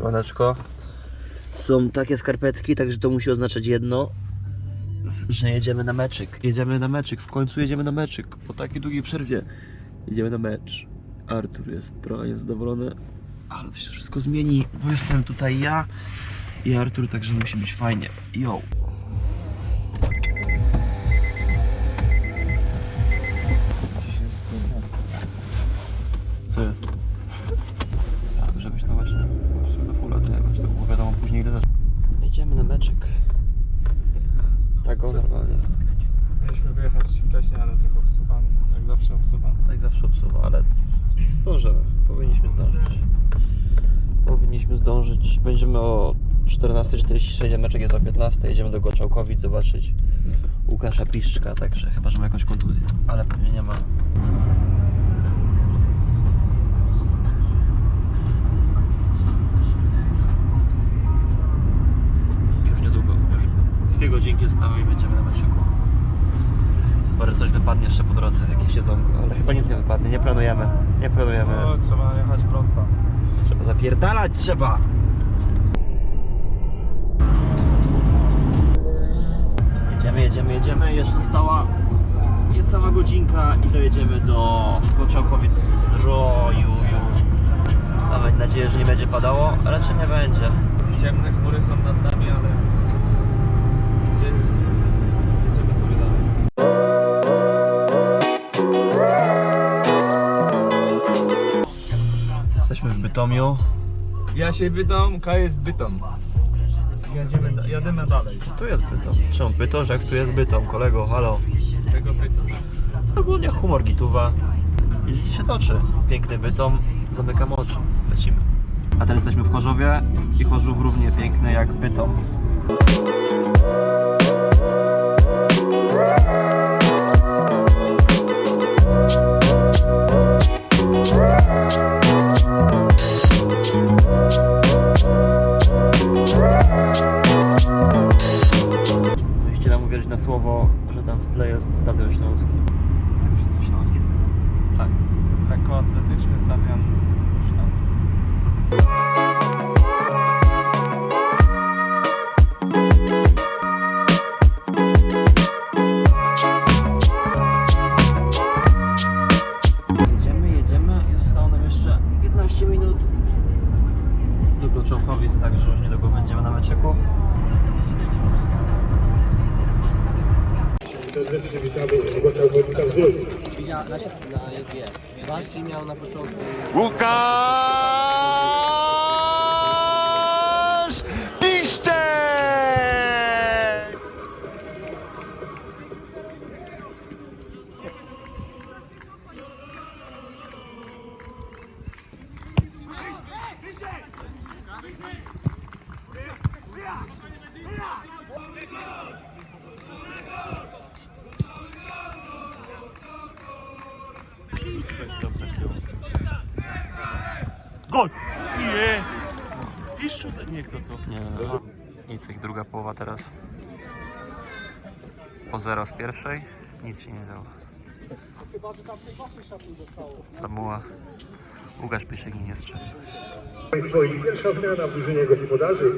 Siemaneczko. Są takie skarpetki, także to musi oznaczać jedno, że jedziemy na meczyk. Jedziemy na meczyk, w końcu jedziemy na meczyk. Po takiej długiej przerwie jedziemy na mecz. Artur jest trochę niezadowolony, ale to się wszystko zmieni, bo jestem tutaj ja i Artur, także musi być fajnie. Yo! Wcześniej, ale trochę obsuwam, jak zawsze obsuwam. Tak zawsze obsuwa, ale zdążymy. Powinniśmy zdążyć. Powinniśmy zdążyć. Będziemy o 14.46, a meczek jest o 15.00. Jedziemy do Goczałkowic zobaczyć Łukasza Piszczka, także chyba, że ma jakąś kontuzję, ale pewnie nie ma. Już niedługo, już dwie godzinki zostały i będziemy na meczyku. Może coś wypadnie jeszcze po drodze, jakieś jedzonko, ale chyba nic nie wypadnie, nie planujemy. Nie planujemy. No, trzeba jechać prosto. Trzeba zapierdalać, trzeba! Jedziemy, jedziemy, jedziemy. Jeszcze została niecała godzinka i dojedziemy do Koczałkowic Roju. Mamy nadzieję, że nie będzie padało, ale raczej nie będzie. Ciemne chmury są nad nami, ale Bytomiu. Ja się Bytom, K jest Bytom. Jedziemy, da- jadymy dalej. Tu jest Bytom. Czemu Bytom, że jak tu jest Bytom? Kolego, halo. Tego Bytom. Ogólnie humor gituwa. I życie się toczy. Piękny bytom, zamykam oczy. Lecimy. A teraz jesteśmy w Chorzowie i Chorzów równie piękny jak bytom. Gol! Nie! Piszczu, nie kto to? Nie, no. Nic, ich druga połowa teraz. Po zero w pierwszej, nic się nie działo. Chyba, że tam tej waszej szatni zostało. Samuła. Łukasz Piszek nie strzelił. Państwo i pierwsza zmiana w drużynie gospodarzy.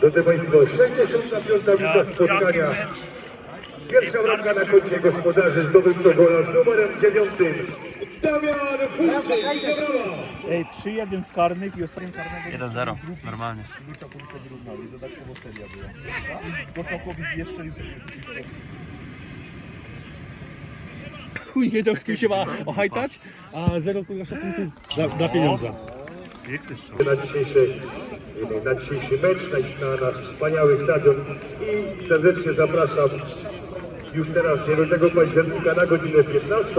Drodzy Państwo, 65. minuta spotkania. Pierwsza bramka na koncie gospodarzy zdobywcą gola z numerem 9. Damian Fulczyk! Ej, 3-1 w karnych i ostatnim karnego 1-0, normalnie. Goczałkowice wyrównali, dodatkowo seria była. Goczałkowic jeszcze już Chuj wiedział z kim się ma ohajtać, a zero kurwa szacunku dla, dla pieniądza. Na dzisiejszy, na dzisiejszy mecz, na, na nasz wspaniały stadion i serdecznie zapraszam już teraz 9 października na godzinę 15.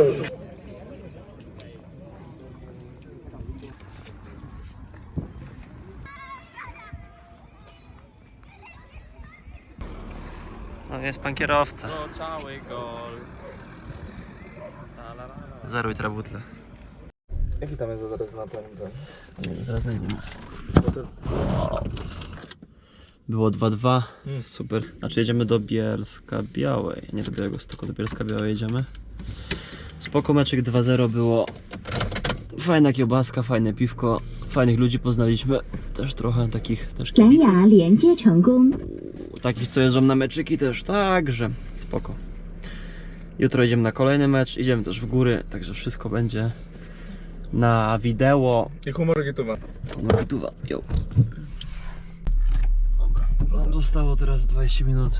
No jest pan kierowca. To cały gol. La, la, la, la. Zeruj trabutle. Jaki tam jest adres na ten? Nie wiem, zaraz. Było 2-2, mm. super. Znaczy jedziemy do Bielska Białej, nie do Białegostoku, do Bielska Białej jedziemy. Spoko meczek 2-0 było. Fajna kiełbaska, fajne piwko, fajnych ludzi poznaliśmy. Też trochę takich też kibiców. Takich, co jeżdżą na meczyki też, także spoko. Jutro idziemy na kolejny mecz, idziemy też w góry, także wszystko będzie na wideo. I humor gituwa. Humor gituwa, yo. Nam zostało teraz 20 minut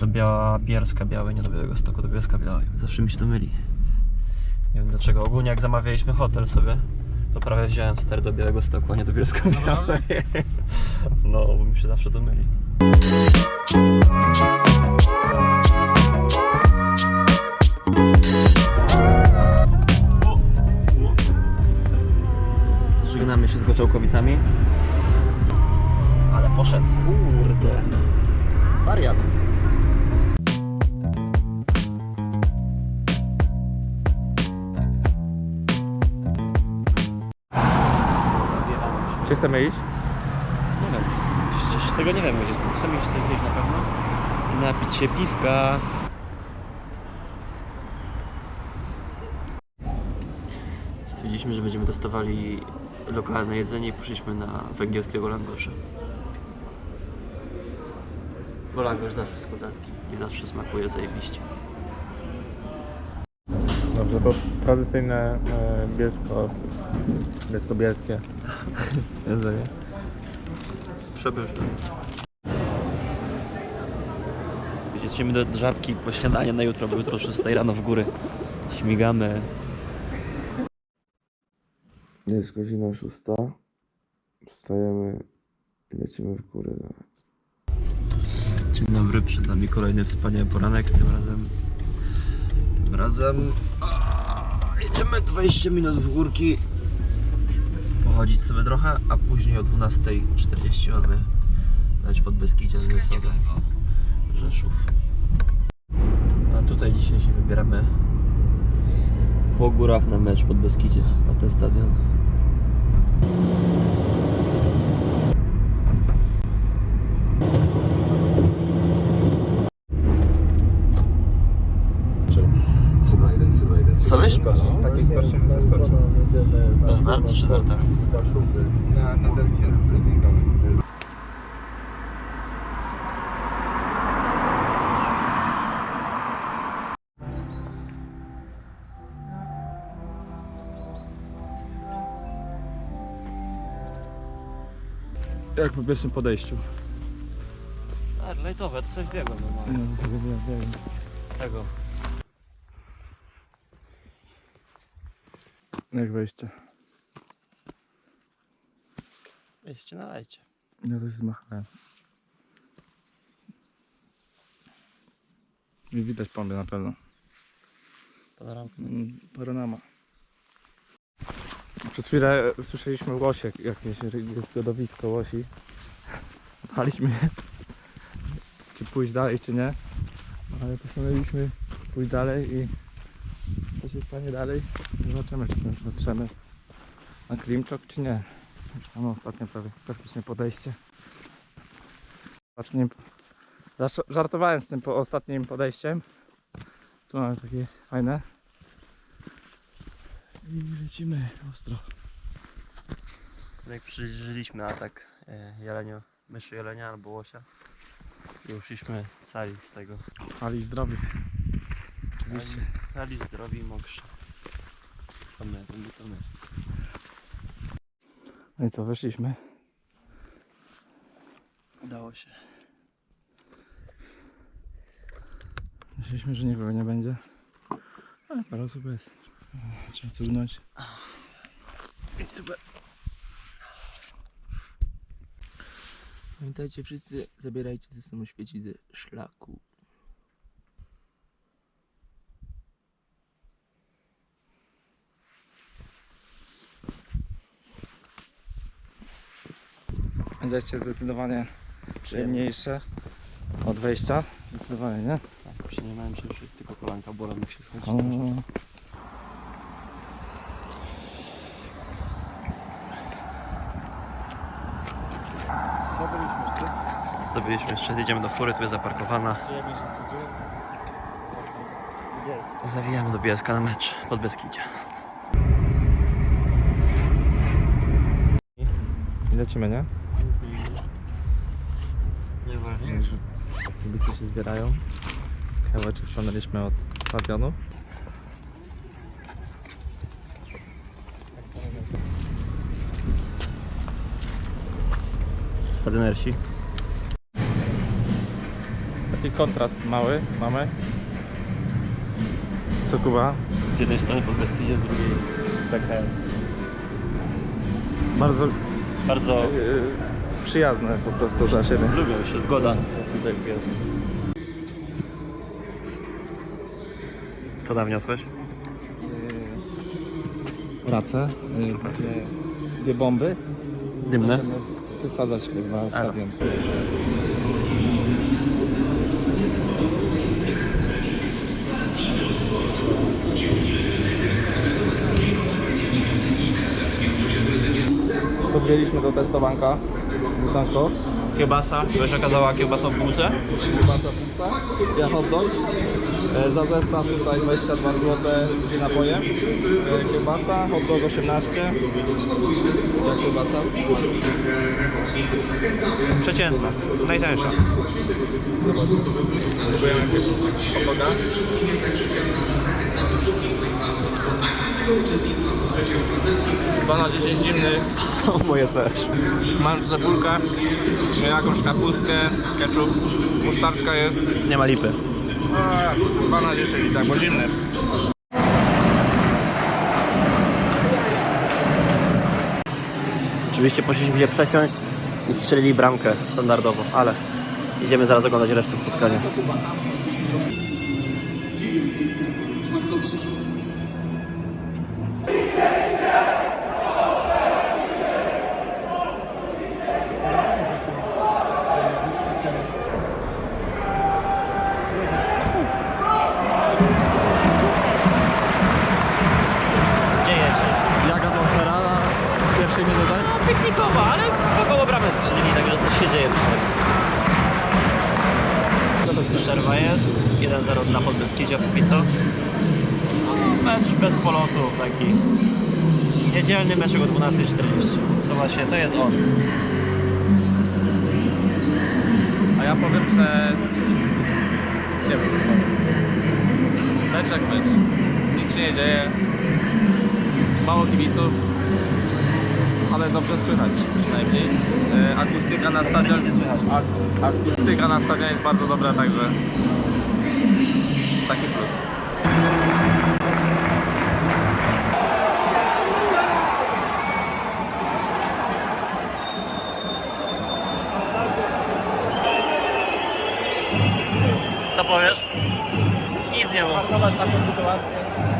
do Biała Bielska Białej, nie do Białego Stoku, do Bielska Białej. Zawsze mi się to myli. Nie wiem dlaczego. Ogólnie jak zamawialiśmy hotel sobie, to prawie wziąłem ster do Białego Stoku, a nie do Bielska Białej. No, bo mi się zawsze to myli. Żegnamy się z Goczałkowicami. Kurde. Wariat. Gdzie chcemy iść? Nie wiem, gdzie chcemy iść. Przecież tego nie wiem, gdzie chcemy. Chcemy iść coś zjeść na pewno. I napić się piwka. Stwierdziliśmy, że będziemy testowali lokalne jedzenie i poszliśmy na węgierskiego langosza. Bo langosz zawsze jest kozacki i zawsze smakuje zajebiście. Dobrze, to tradycyjne e, bielsko, bielsko-bielskie jedzenie. Przepyszne. Jedziemy do Żabki po śniadanie na jutro, bo jutro o 6 rano w góry. Śmigamy. Jest godzina szósta. Wstajemy i lecimy w górę zaraz. Dzień dobry, przed nami kolejny wspaniały poranek, tym razem... Tym razem... A, jedziemy 20 minut w górki. Pochodzić sobie trochę, a później o 12.40 mamy dać pod Beskidziem ze sobą Rzeszów. A tutaj dzisiaj się wybieramy po górach na mecz pod Beskidzie, na ten stadion. Co myślisz? Z takiej skoczkiem zaskoczył. Bez nartu czy z nartami? Na, na desce trekkingowej. Jak po pierwszym podejściu? Tak, lajtowe, to coś biegło normalnie. No, sobie wiem, wiem. Tego. Jak wejście? Weźcie na lajcie. Ja coś zmachałem. Nie widać pomby na pewno. Panoramkę. Mm, Panorama. Przez chwilę słyszeliśmy łosie, jakieś jest godowisko łosi. Pchaliśmy je, czy pójść dalej, czy nie. Ale postanowiliśmy pójść dalej i co się stanie dalej, zobaczymy, czy dotrzemy na Klimczok, czy nie. Mamy ostatnio prawie, praktycznie podejście. Ostatnim, żartowałem z tym po ostatnim podejściem. Tu mamy takie fajne. I lecimy ostro. Jak przeżyliśmy atak e, jelenio, myszy jelenia albo łosia i uszliśmy cali z tego. Cali zdrowi. Oczywiście. Cali, zdrowi i mokrzy. To my, to my, to my. No i co, weszliśmy. Udało się. Myśleliśmy, że nikogo nie będzie. Ale parę osób jest. Trzeba cugnąć. Super. Pamiętajcie wszyscy, zabierajcie ze sobą świecidy szlaku. zejście zdecydowanie przyjemniejsze od wejścia. Zdecydowanie, nie? Tak, się nie miałem się ruszyć, tylko kolanka bolą jak się schodzi. Zrobiliśmy jeszcze, idziemy do fury, tu jest zaparkowana. Zawijamy do Bielska na mecz pod Beskidzie. I lecimy, nie? Kibice się zbierają. Kawałeczek stanęliśmy od stadionu. Stadionersi. Taki kontrast mały mamy. Co Kuba? Z jednej strony Podbeskidzie, z drugiej PKS. Bardzo Bardzo yy, przyjazne po prostu dla siebie. lubią się, zgoda jest tutaj w piesku. Co tam wniosłeś? Pracę. Yy, dwie, dwie bomby. Dymne? Wysadzać chyba stadion. To wzięliśmy do testowanka. Butanko. Kiełbasa, się okazała kiełbasa w bułce. Kiełbasa pizza. Ja hot dog. E, Za zestaw tutaj 22 zł z napojem. E, Kiełbasa, hot dog 18. Jak kiełbasa? Przeciętna, najtańsza. Próbujemy jakiegoś pogoda. Dwa na 10 zimny. Moje też. Mam cebulkę, jakąś kapustkę, ketchup, musztardka jest. Nie ma lipy. A, 2 na 10, tak, bo zimny. Oczywiście poszliśmy się przesiąść i strzelili bramkę standardowo, ale idziemy zaraz oglądać resztę spotkania. 1-0 dla Podbeskidzia w Pico. No, Mecz bez polotu, taki niedzielny meczek o 12.40. To właśnie, to jest on. A ja powiem, że... Nie wiem, mecz jak mecz. Nic się nie dzieje. Mało kibiców. Ale dobrze słychać przynajmniej. E, akustyka na stadion... Ak- akustyka na stadionie jest bardzo dobra, także... Taki plus. Co powiesz? Nic nie mów. Zobacz taką sytuację.